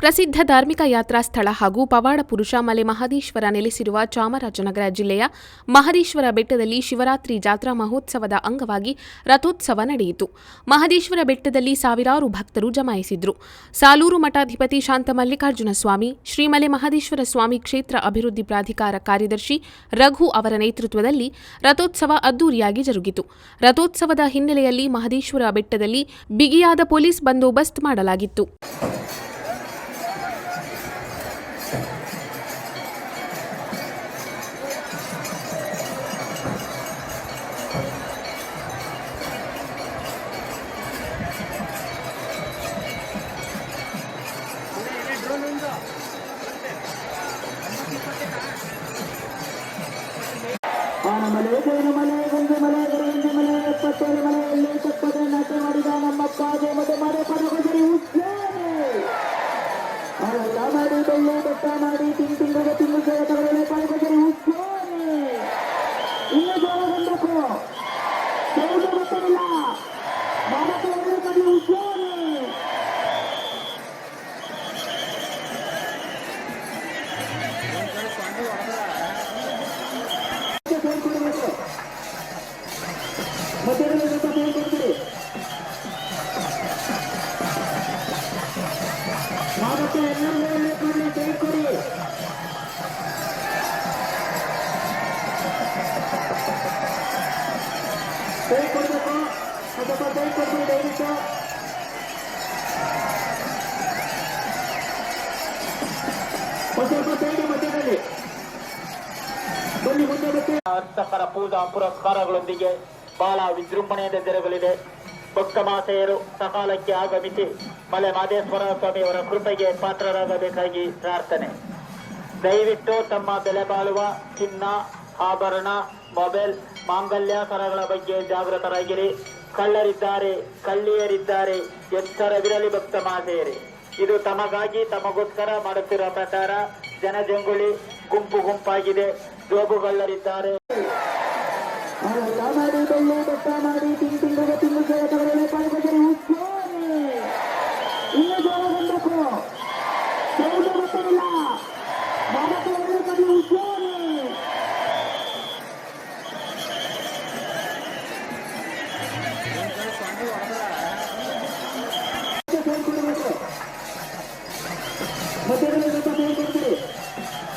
ಪ್ರಸಿದ್ಧ ಧಾರ್ಮಿಕ ಯಾತ್ರಾ ಸ್ಥಳ ಹಾಗೂ ಪವಾಡ ಪುರುಷ ಮಲೆ ಮಹದೇಶ್ವರ ನೆಲೆಸಿರುವ ಚಾಮರಾಜನಗರ ಜಿಲ್ಲೆಯ ಮಹದೇಶ್ವರ ಬೆಟ್ಟದಲ್ಲಿ ಶಿವರಾತ್ರಿ ಜಾತ್ರಾ ಮಹೋತ್ಸವದ ಅಂಗವಾಗಿ ರಥೋತ್ಸವ ನಡೆಯಿತು. ಮಹದೇಶ್ವರ ಬೆಟ್ಟದಲ್ಲಿ ಸಾವಿರಾರು ಭಕ್ತರು ಜಮಾಯಿಸಿದ್ರು. ಸಾಲೂರು ಮಠಾಧಿಪತಿ ಶಾಂತ ಮಲ್ಲಿಕಾರ್ಜುನ ಸ್ವಾಮಿ, ಶ್ರೀಮಲೆ ಮಹದೇಶ್ವರ ಸ್ವಾಮಿ ಕ್ಷೇತ್ರ ಅಭಿವೃದ್ಧಿ ಪ್ರಾಧಿಕಾರ ಕಾರ್ಯದರ್ಶಿ ರಘು ಅವರ ನೇತೃತ್ವದಲ್ಲಿ ರಥೋತ್ಸವ ಅದ್ದೂರಿಯಾಗಿ ಜರುಗಿತು. ರಥೋತ್ಸವದ ಹಿನ್ನೆಲೆಯಲ್ಲಿ ಮಹದೇಶ್ವರ ಬೆಟ್ಟದಲ್ಲಿ ಬಿಗಿಯಾದ ಪೊಲೀಸ್ ಬಂದೋಬಸ್ತ್ ಮಾಡಲಾಗಿತ್ತು. ಆನಮಲೆ ಮಲೆ ಗಂಗೆ ಮಲೆ ಗರಂಜಿ ಅರ್ಚಕರ ಪೂಜಾ ಪುರಸ್ಕಾರಗಳೊಂದಿಗೆ ಬಹಳ ವಿಜೃಂಭಣೆಯಿಂದ ಜರುಗಲಿದೆ. ಭಕ್ತ ಮಾತೆಯರು ಸಕಾಲಕ್ಕೆ ಆಗಮಿಸಿ ಮಲೆ ಮಾದೇಶ್ವರ ಸ್ವಾಮಿಯವರ ಕೃಪೆಗೆ ಪಾತ್ರರಾಗಬೇಕಾಗಿ ಪ್ರಾರ್ಥನೆ. ದಯವಿಟ್ಟು ತಮ್ಮ ಬೆಲೆ ಬಾಳುವ ಚಿನ್ನ, ಆಭರಣ, ಮೊಬೈಲ್, ಮಾಂಗಲ್ಯ ಸರಗಳ ಬಗ್ಗೆ ಜಾಗೃತರಾಗಿರಿ. ಕಳ್ಳರಿದ್ದಾರೆ ಕಳ್ಳಿಯರಿದ್ದಾರೆ ಎಚ್ಚರವಿರಲಿ ಭಕ್ತ ಮಾತೆಯರೇ. ಇದು ತಮಗಾಗಿ ತಮಗೋಸ್ಕರ ಮಾಡುತ್ತಿರುವ ಪ್ರಕಾರ ಜನಜಂಗುಳಿ ಗುಂಪು ಗುಂಪಾಗಿದೆ ಜೋಬುಗಳ್ಳರಿದ್ದಾರೆ ちょっと待ってください。